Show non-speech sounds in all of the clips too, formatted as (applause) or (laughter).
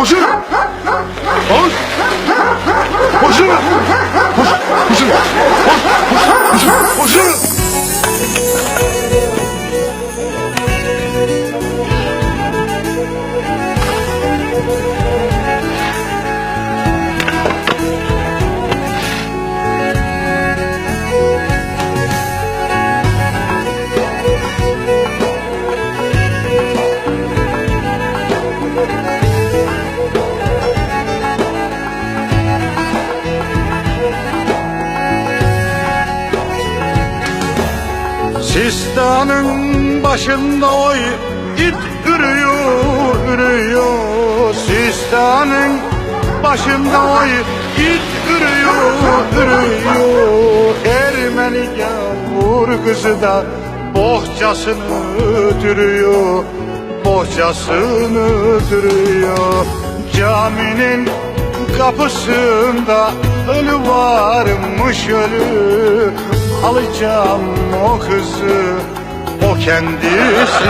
Koşun! Koş! Koşun! Koş! Koşun! Sistanın başında oy it ürüyor, ürüyor. Sistanın başında oy it ürüyor, ürüyor. Ermeni gavur kızı da bohçasını dürüyor, bohçasını dürüyor. Caminin kapısında ölü varmış ölü Alacağım o kızı o kendisi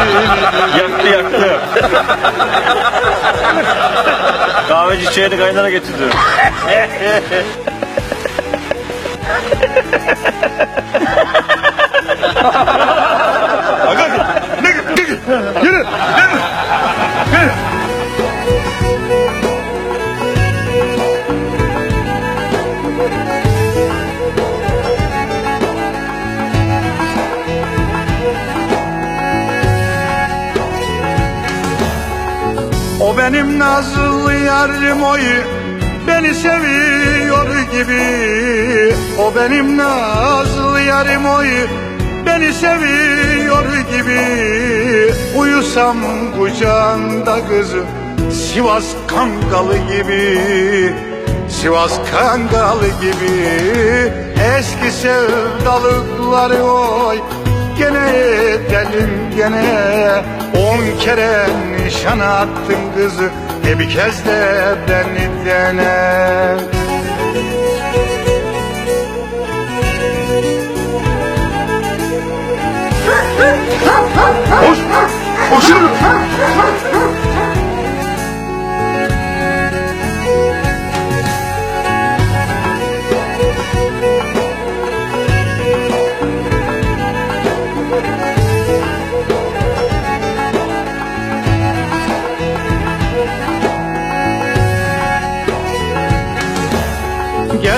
Yaktı yaktı. Kahveci çayını kaynana getirdi. (laughs) O benim nazlı yarim oy Beni seviyor gibi. O benim nazlı yarim oy Beni seviyor gibi. Uyusam kucağında kızı Sivas kangalı gibi. Sivas kangalı gibi. Eski sevdalıkları oy Gene edelim gene On kere nişan attın kızı E bir kez de beni dene Koş! Koşun!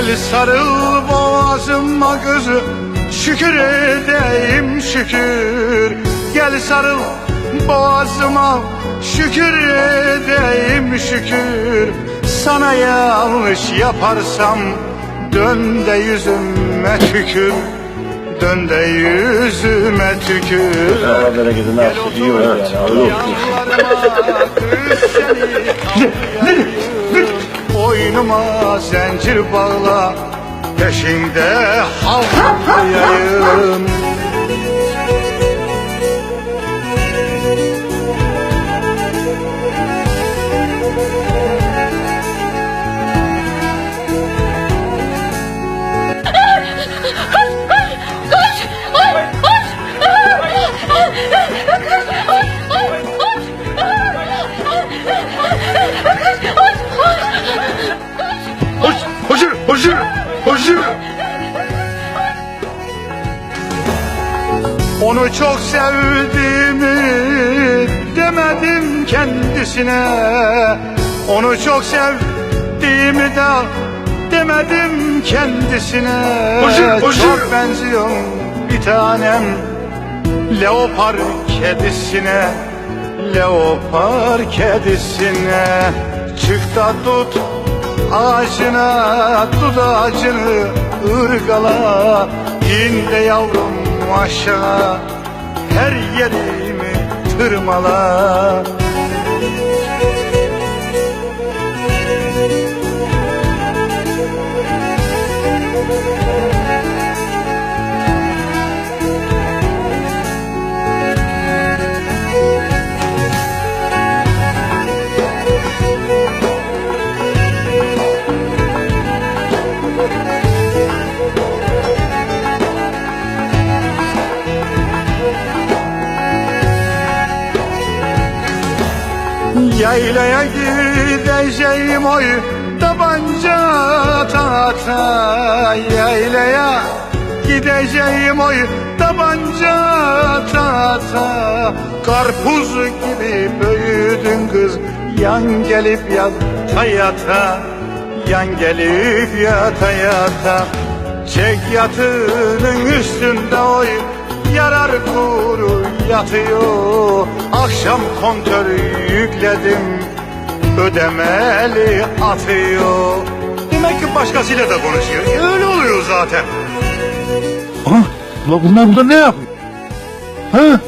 Gel sarıl boğazıma kızı Şükür edeyim şükür. Gel sarıl boğazıma Şükür edeyim şükür. Sana yanlış yaparsam Dön de yüzüme tükür. Dön de yüzüme tükür. Bereketini Gel versin. İyi (laughs) (laughs) Boynuma zincir bağla Peşinde havlayayım (laughs) Koş, koşur, koşur. Onu çok sevdiğimi demedim kendisine. Onu çok sevdiğimi de demedim kendisine. Koşur, koşur. Çok benziyorum bir tanem Leopar kedisine. Leopar kedisine. Çık da tut ağacına Tut ağacını ırgala İn de yavrum aşağı Her yerimi tırmala Yaylaya Gideceğim oy tabanca ata yaylaya Gideceğim oy tabanca ata Karpuz gibi büyüdün kız Yan gelip yata yata Yan gelip yata yata Çek yatının üstünde oy Yarar kuru yatıyor Akşam kontörü yükledim Ödemeli atıyor Demek ki başkasıyla da konuşuyor Öyle oluyor zaten ulan bunlar burada ne yapıyor? Ha?